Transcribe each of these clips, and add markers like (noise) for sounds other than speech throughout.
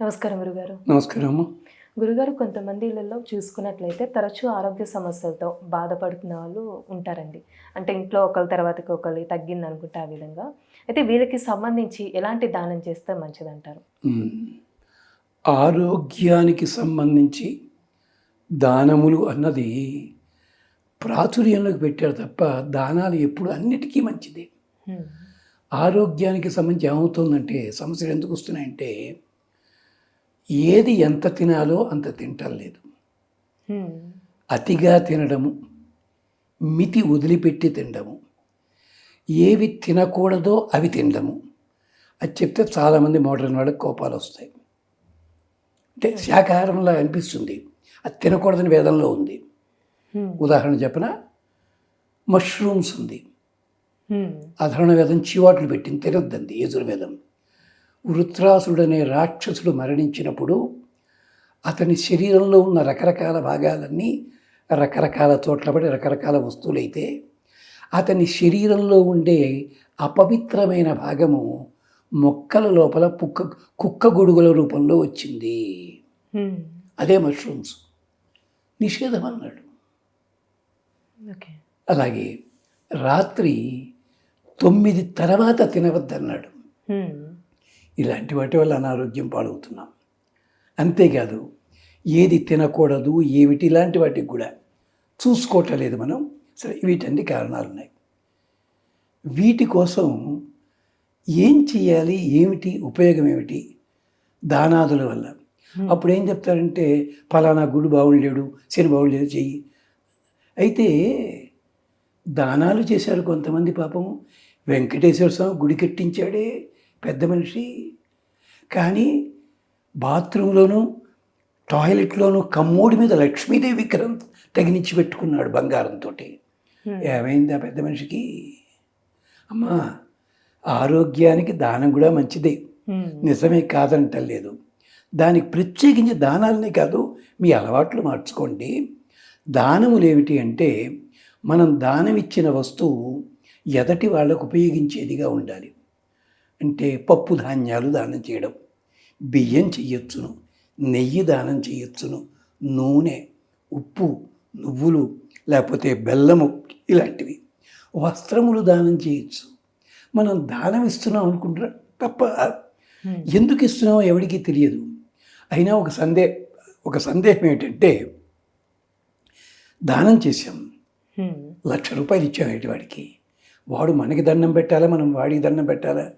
నమస్కారం గురుగారు. నమస్కారం గురుగారు కొంతమంది ఇళ్ళల్లో చూసుకున్నట్లయితే తరచూ ఆరోగ్య సమస్యలతో బాధపడుతున్న వాళ్ళు ఉంటారండి. అంటే ఇంట్లో ఒకరి తర్వాతకి ఒకరి తగ్గింది అనుకుంటే ఆ విధంగా. అయితే వీళ్ళకి సంబంధించి ఎలాంటి దానం చేస్తే మంచిదంటారు. ఆరోగ్యానికి సంబంధించి దానములు అన్నది ప్రాచుర్యంలోకి పెట్టారు తప్ప దానాలు ఎప్పుడు అన్నిటికీ మంచిది. ఆరోగ్యానికి సంబంధించి ఏమవుతుందంటే సమస్యలు ఎందుకు వస్తున్నాయంటే ఏది ఎంత తినాలో అంత తింటలేదు హ్మ్. అతిగా తినడము మితి వదిలిపెట్టి తినడము ఏవి తినకూడదో అవి తినడము అది చెప్తే చాలామంది మోడర్న్ వాళ్ళకి కోపాలు వస్తాయి. అంటే శాకాహారంలో అనిపిస్తుంది. అది తినకూడదని వేదంలో ఉంది. ఉదాహరణ చెప్పన మష్రూమ్స్ ఉంది. అధరణ వేదం చివాట్లు పెట్టింది తినద్దంది యజుర్వేదం. వృత్రాసుడనే రాక్షసుడు మరణించినప్పుడు అతని శరీరంలో ఉన్న రకరకాల భాగాలన్నీ రకరకాల చోట్ల పడి రకరకాల వస్తువులైతే అతని శరీరంలో ఉండే అపవిత్రమైన భాగము మొక్కల లోపల పుక్క కుక్క గొడుగుల రూపంలో వచ్చింది. అదే మష్రూమ్స్. నిషేధం అన్నాడు. ఓకే. అలాగే రాత్రి తొమ్మిది తర్వాత తినవద్దన్నాడు. ఇలాంటి వాటి వల్ల అనారోగ్యం పాడవుతున్నాం అంతేకాదు ఏది తినకూడదు ఏమిటి ఇలాంటి వాటికి కూడా చూసుకోవటలేదు మనం. సరే వీటన్ని కారణాలు ఉన్నాయి వీటి కోసం ఏం చేయాలి ఏమిటి ఉపయోగం ఏమిటి? దానాదుల వల్ల. అప్పుడు ఏం చెప్తారంటే ఫలానా గుడి బాగుండేడు శని బాగుండేడు చెయ్యి. అయితే దానాలు చేశారు కొంతమంది పాపం వెంకటేశ్వర స్వామి గుడి కట్టించాడే పెద్ద మనిషి. కానీ బాత్రూంలోనూ టాయిలెట్లోనూ కమ్మోడి మీద లక్ష్మీదేవి విగ్రహం తగిలించి పెట్టుకున్నాడు బంగారంతో. ఏమైంది ఆ పెద్ద మనిషికి? అమ్మా ఆరోగ్యానికి దానం కూడా మంచిదే. నిజమే కాదంటలేదు దానికి ప్రత్యేకించి దానాలనే కాదు మీ అలవాట్లు మార్చుకోండి. దానములు ఏమిటి అంటే మనం దానం ఇచ్చిన వస్తువు ఎదటి వాళ్ళకు ఉపయోగించేదిగా ఉండాలి. అంటే పప్పు ధాన్యాలు దానం చేయడం బియ్యం చెయ్యొచ్చును నెయ్యి దానం చేయొచ్చును నూనె ఉప్పు నువ్వులు లేకపోతే బెల్లము ఇలాంటివి. వస్త్రములు దానం చేయొచ్చు. మనం దానం ఇస్తున్నాం అనుకుంటున్నా తప్ప. ఎందుకు ఇస్తున్నామో ఎవరికీ తెలియదు. అయినా ఒక సందే ఒక సందేహం ఏంటంటే దానం చేశాం. లక్ష రూపాయలు ఇచ్చాం వాడికి. వాడు మనకి దండం పెట్టాలా? మనం వాడికి దండం పెట్టాలా?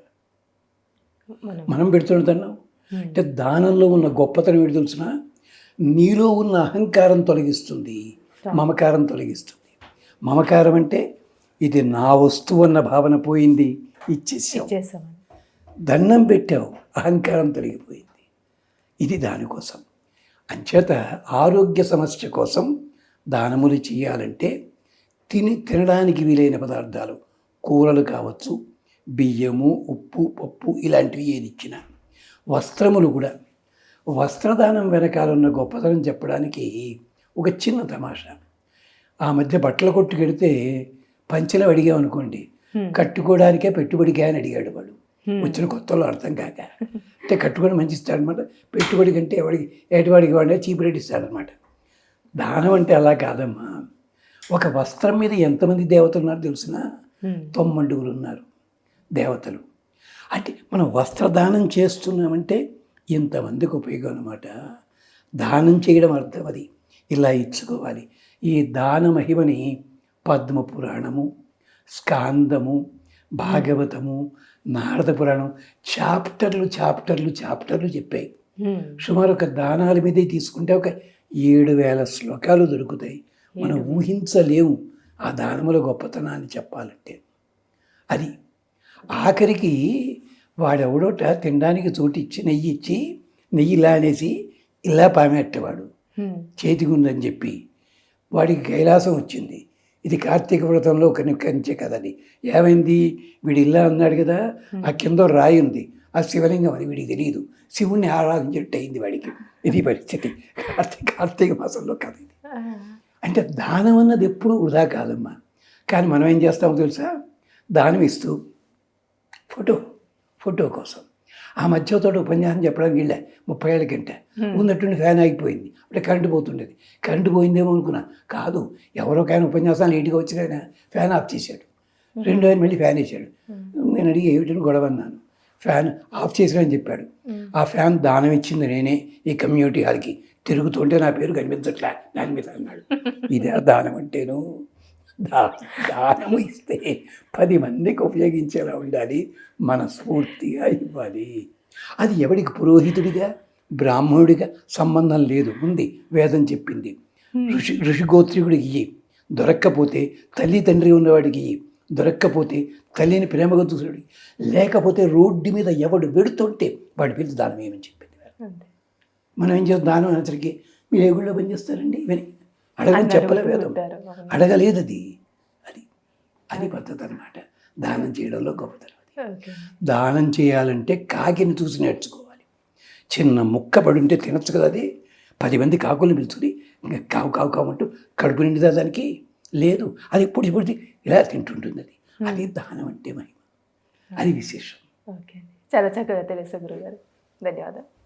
మనం హ్మ్. అంటే దానంలో ఉన్న గొప్పతనం ఏంటి తెలుసిన? నీలో ఉన్న అహంకారం తొలగిస్తుంది మమకారం తొలగిస్తుంది. మమకారం అంటే ఇది నా వస్తువు అన్న భావన పోయింది ఇచ్చేసాం. ఇచ్చేసామని దండం పెట్టావు అహంకారం తొలగిపోయింది. ఇది దానికోసం. అంచేత ఆరోగ్య సమస్య కోసం దానములు చేయాలంటే తిని తినడానికి వీలైన పదార్థాలు కూరలు కావచ్చు బియ్యము ఉప్పు పప్పు ఇలాంటివి ఏది ఇచ్చినా. వస్త్రములు కూడా. వస్త్రదానం వెనకాల ఉన్న గొప్పతనం చెప్పడానికి ఒక చిన్న తమాషా. ఆ మధ్య బట్టల కొట్టుకెడితే పంచెలు అడిగామనుకోండి. కట్టుకోవడానికే పెట్టుబడికే అని అడిగాడు వాడు. వచ్చిన కొత్తలో అర్థం కాక. అంటే కట్టుకొని మంచి ఇస్తాడనమాట. పెట్టుబడి కంటే ఎవడికి ఏటివాడికి వాడే చీప్ రేట్ ఇస్తాడనమాట. దానం అంటే అలా కాదమ్మా. ఒక వస్త్రం మీద ఎంతమంది దేవతలు ఉన్నారు తెలిసిన. తొమ్మండుగులు ఉన్నారు. దేవతలు. అంటే మనం వస్త్రదానం చేస్తున్నామంటే ఇంతమందికి ఉపయోగం అనమాట దానం చేయడం అర్థం అది. ఇలా ఇచ్చుకోవాలి. ఈ దాన మహిమని పద్మ పురాణము స్కాందము భాగవతము నారద పురాణం చాప్టర్లు చాప్టర్లు చాప్టర్లు చెప్పాయి. సుమారు ఒక దానాల మీదే తీసుకుంటే ఒక ఏడు వేల శ్లోకాలు దొరుకుతాయి. మనం ఊహించలేము ఆ దానముల గొప్పతనాన్ని చెప్పాలంటే. అది ఆఖరికి వాడెవడోట తినడానికి చోటు ఇచ్చి నెయ్యి ఇచ్చి నెయ్యి ఇలా అనేసి ఇలా పామెట్టేవాడు. ఉందని చెప్పి వాడికి కైలాసం వచ్చింది. ఇది కార్తీక వ్రతంలో కంచె కదని ఏమైంది? వీడు ఇలా అన్నాడు కదా ఆ కింద రాయి ఉంది. ఆ శివలింగం అని వీడికి తెలియదు. శివుణ్ణి ఆరాధించినట్టు అయింది వాడికి. ఇది పరిస్థితి. కార్తీక కార్తీక మాసంలో కథ ఇది. అంటే దానం అన్నది ఎప్పుడు వృధా కాదమ్మా. కానీ మనం ఏం చేస్తామో తెలుసా? దానం ఇస్తూ ఫోటో ఫోటో కోసం. ఆ మధ్యతో ఉపన్యాసం చెప్పడానికి వెళ్ళా ముప్పై ఏళ్ళ గంట ఉన్నట్టుండి ఫ్యాన్ ఆగిపోయింది. అంటే కరెంటు పోతుండేది. కరెంటు పోయిందేమో అనుకున్నా. కాదు ఎవరో కానీ ఉపన్యాసాలు ఇంటికి వచ్చి ఆయన ఫ్యాన్ ఆఫ్ చేశాడు. రెండో ఆయన మళ్ళీ ఫ్యాన్ వేసాడు నేను అడిగి ఏమిటని గొడవ అన్నాను. ఫ్యాన్ ఆఫ్ చేసాడని చెప్పాడు. ఆ ఫ్యాన్ దానం ఇచ్చింది నేనే ఈ కమ్యూనిటీ హాల్కి. తిరుగుతుంటే నా పేరు కనిపించట్లే. దాని మీద అన్నాడు. (laughs) ఇదే దానం అంటేను. దానము ఇస్తే పది మందికి ఉపయోగించేలా ఉండాలి మనస్ఫూర్తిగా ఇవ్వాలి. అది ఎవడికి పురోహితుడిగా బ్రాహ్మణుడిగా సంబంధం లేదు ఉంది వేదం చెప్పింది. ఋషి ఋషిగోత్రికుడికి ఇయ్యి. దొరక్కపోతే తల్లి తండ్రి ఉన్నవాడికి ఇయ్యి. దొరక్కపోతే తల్లిని ప్రేమగా చూసాడు లేకపోతే రోడ్డు మీద ఎవడు వెడుతుంటే వాడి పిల్లలు దానం ఏమని చెప్పింది మనం ఏం చేస్తాం? దానం అనేసరికి మీరు ఏ గుళ్ళో పనిచేస్తారండి ఇవని అడగని చెప్పలే వేదం. అడగలేదు అది అది అది పద్ధతి అనమాట దానం చేయడంలో గొప్పతనం దానం చేయాలంటే కాకిని చూసి నేర్చుకోవాలి. చిన్న ముక్క పడుంటే తినచ్చు కదా అది. పది మంది కాకుల్ని పిలుచుకుని ఇంకా కావు కావు కావంటూ కడుపు నిండిదా దానికి? లేదు. అది ఇప్పుడు ఇప్పుడు ఇలా తింటుంటుంది అది. అది దానం అంటే మహిమ. అది విశేషం. చాలా చక్కగా తెలుసు గురుగారు. ధన్యవాదాలు.